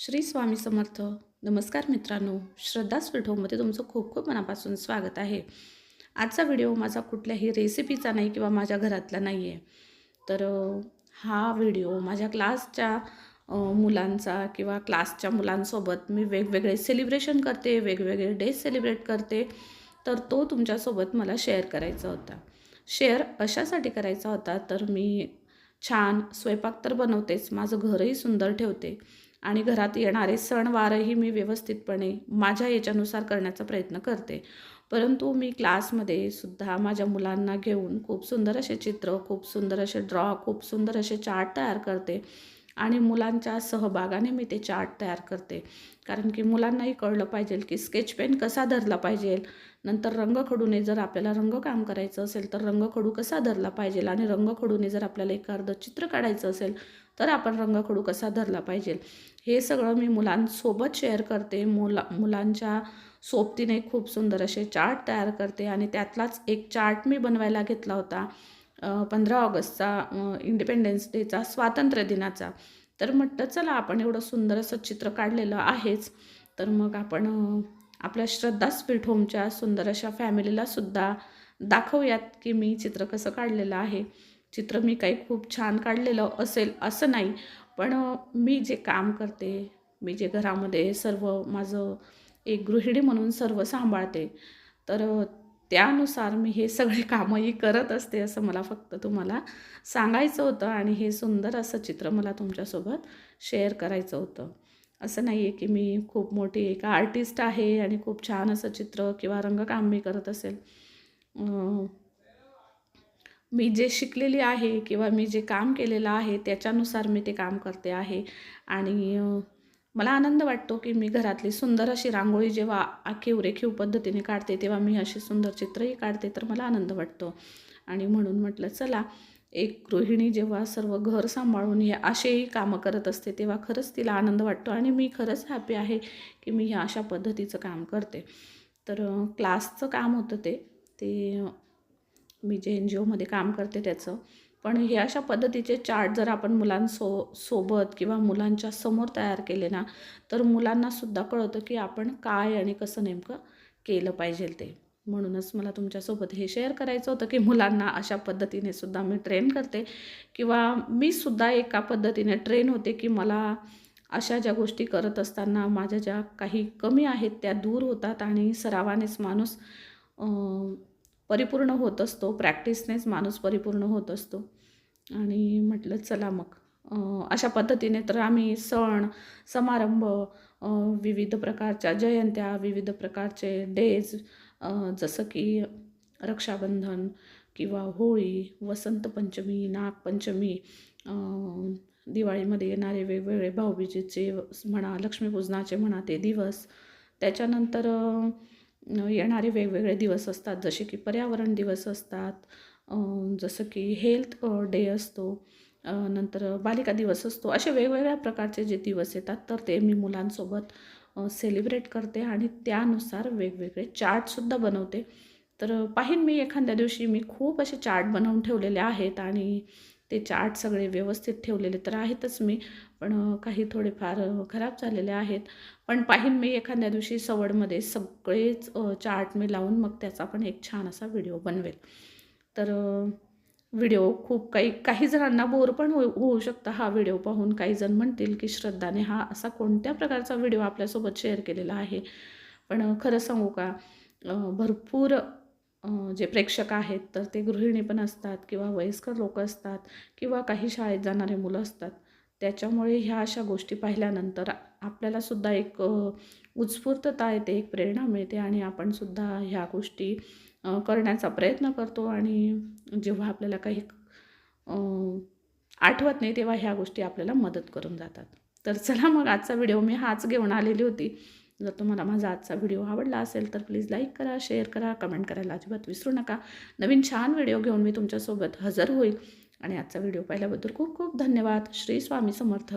श्री स्वामी समर्थ. नमस्कार मित्रांनो. श्रद्धा स्वीट होममध्ये तुमचं खूप खूप मनापासून स्वागत आहे. आजचा व्हिडिओ माझा कुठल्याही रेसिपीचा नाही किंवा माझ्या घरातला नाही आहे तर हा व्हिडिओ माझ्या क्लासच्या मुलांचा किंवा क्लासच्या मुलांसोबत मी वेगवेगळे सेलिब्रेशन करते वेगवेगळे डेज सेलिब्रेट करते. तर तो तुमच्यासोबत मला शेअर करायचा होता. शेअर अशासाठी करायचा होता तर मी छान स्वयंपाक तर बनवतेच माझं घरही सुंदर ठेवते. आणि घरात येणारे सणवारही मी व्यवस्थितपणे माझ्या याच्यानुसार करण्याचा प्रयत्न करते. परंतु मी क्लासमध्ये सुद्धा माझ्या मुलांना घेऊन खूप सुंदर असे चित्र खूप सुंदर असे ड्रॉ खूप सुंदर असे चार्ट तयार करते. आणि मुलांच्या सहभागाने मी ते चार्ट तयार करते. कारण की मुलांनाही कळलं पाहिजे की स्केच पेन कसा धरला पाहिजे. नंतर रंगखडूने जर आपल्याला रंगकाम करायचं असेल तर रंगखडू कसा धरला पाहिजे आणि रंगखडूने जर आपल्याला एक अर्धं चित्र काढायचं असेल तर आपण रंगखडू कसा धरला पाहिजे. हे सगळं मी मुलांसोबत शेअर करते. मुला मुलांच्या सोबतीने खूप सुंदर असे चार्ट तयार करते आणि त्यातलाच एक चार्ट मी बनवायला घेतला होता. पंधरा ऑगस्टचा इंडिपेंडन्स डेचा स्वातंत्र्य दिनाचा. तर म्हटलं चला आपण एवढं सुंदर असं चित्र काढलेलं आहेच. तर मग आपण आपल्या श्रद्धा स्वीट होमच्या सुंदर अशा फॅमिलीला सुद्धा दाखवूयात की मी चित्र कसं काढलेलं आहे. चित्र मी काही खूप छान काढलेलं असेल असं नाही पण मी जे काम करते मी जे घरामध्ये सर्व माझं एक गृहिणी म्हणून सर्व सांभाळते तर त्यानुसार मी हे सगळे कामंही करत असते असं मला फक्त तुम्हाला सांगायचं होतं आणि हे सुंदर असं चित्र मला तुमच्यासोबत शेअर करायचं होतं. असं नाही आहे की मी खूप मोठी एक आर्टिस्ट आहे आणि खूप छान असं चित्र किंवा रंगकाम मी करत असेल. मी जे शिकलेली आहे किंवा मी जे काम केलेलं आहे त्याच्यानुसार मी ते काम करते आहे. आणि मला आनंद वाटतो की मी घरातली सुंदर अशी रांगोळी जेव्हा आखीव रेखीव पद्धतीने काढते तेव्हा मी अशी सुंदर चित्रही काढते तर मला आनंद वाटतो. आणि म्हणून म्हटलं चला एक गृहिणी जेव्हा सर्व घर सांभाळून हे असेही कामं करत असते तेव्हा खरंच तिला आनंद वाटतो आणि मी खरंच हॅपी आहे की मी ह्या अशा पद्धतीचं काम करते. तर क्लासचं काम होतं ते. ते मी जे एन जी ओमध्ये काम करते त्याचं. पण हे अशा पद्धतीचे चार्ट जर आपण मुलांसो सोबत किंवा मुलांच्या समोर तयार केले ना तर मुलांनासुद्धा कळतं की आपण काय आणि कसं नेमकं केलं पाहिजे ते. म्हणूनच मला तुमच्यासोबत हे शेअर करायचं होतं की मुलांना अशा पद्धतीने सुद्धा मी ट्रेन करते किंवा मी सुद्धा एका पद्धतीने ट्रेन होते की मला अशा ज्या गोष्टी करत असताना माझ्या ज्या काही कमी आहेत त्या दूर होतात आणि सरावानेच माणूस परिपूर्ण होत असतो. प्रॅक्टिसनेच माणूस परिपूर्ण होत असतो. आणि म्हटलं चला मग. अशा पद्धतीने तर आम्ही सण समारंभ विविध प्रकारच्या जयंत्या विविध प्रकारचे डेज जसं की रक्षाबंधन किंवा होळी वसंत पंचमी नागपंचमी दिवाळीमध्ये येणारे वेगवेगळे भाऊबीजेचे म्हणा लक्ष्मीपूजनाचे म्हणा ते दिवस. त्याच्यानंतर येणारे वेगवेगळे दिवस असतात जसे की पर्यावरण दिवस असतात जसं की हेल्थ डे असतो नंतर बालिका दिवस असतो असे वेगवेगळ्या प्रकारचे जे दिवस येतात तर ते मी मुलांसोबत सेलिब्रेट करते आणि त्यानुसार वेगवेगळे चार्टसुद्धा बनवते. तर पाहीन मी एखाद्या दिवशी मी खूप असे चार्ट बनवून ठेवलेले आहेत आणि ते चार्ट सगळे व्यवस्थित ठेवलेले तर आहेतच मी पण काही थोडेफार खराब झालेले आहेत. पण पाहीन मी एखाद्या दिवशी सवडमध्ये सगळेच चार्ट मी लावून मग त्याचा पण एक छान असा व्हिडिओ बनवेल. तर व्हिडिओ खूप काही काही जणांना बोर पण हो होऊ शकतं हा व्हिडिओ पाहून. काही जण म्हणतील की श्रद्धाने हा असा कोणत्या प्रकारचा व्हिडिओ आपल्यासोबत शेअर केलेला आहे? पण खरं सांगू का भरपूर जे प्रेक्षक आहेत तर ते गृहिणी पण असतात किंवा वयस्कर लोक असतात किंवा काही शाळेत जाणारे मुलं असतात. त्याच्यामुळे ह्या अशा गोष्टी पाहिल्यानंतर आपल्यालासुद्धा एक उत्स्फूर्तता येते एक प्रेरणा मिळते आणि आपण सुद्धा ह्या गोष्टी करण्याचा प्रयत्न करतो आणि जेव्हा आपल्याला काही आठवत नाही तेव्हा ह्या गोष्टी आपल्याला मदत करून जातात. तर चला मग आजचा व्हिडिओ मी हाच घेऊन आलेली होती. जर तुम्हाला माझा आजचा व्हिडिओ आवडला असेल तर प्लीज लाईक करा शेअर करा कमेंट करायला अजिबात विसरू नका. नवीन छान व्हिडिओ घेऊन मी तुमच्यासोबत हजर होईल. आणि आजचा व्हिडिओ पाहिल्याबद्दल खूप खूप धन्यवाद. श्री स्वामी समर्थ.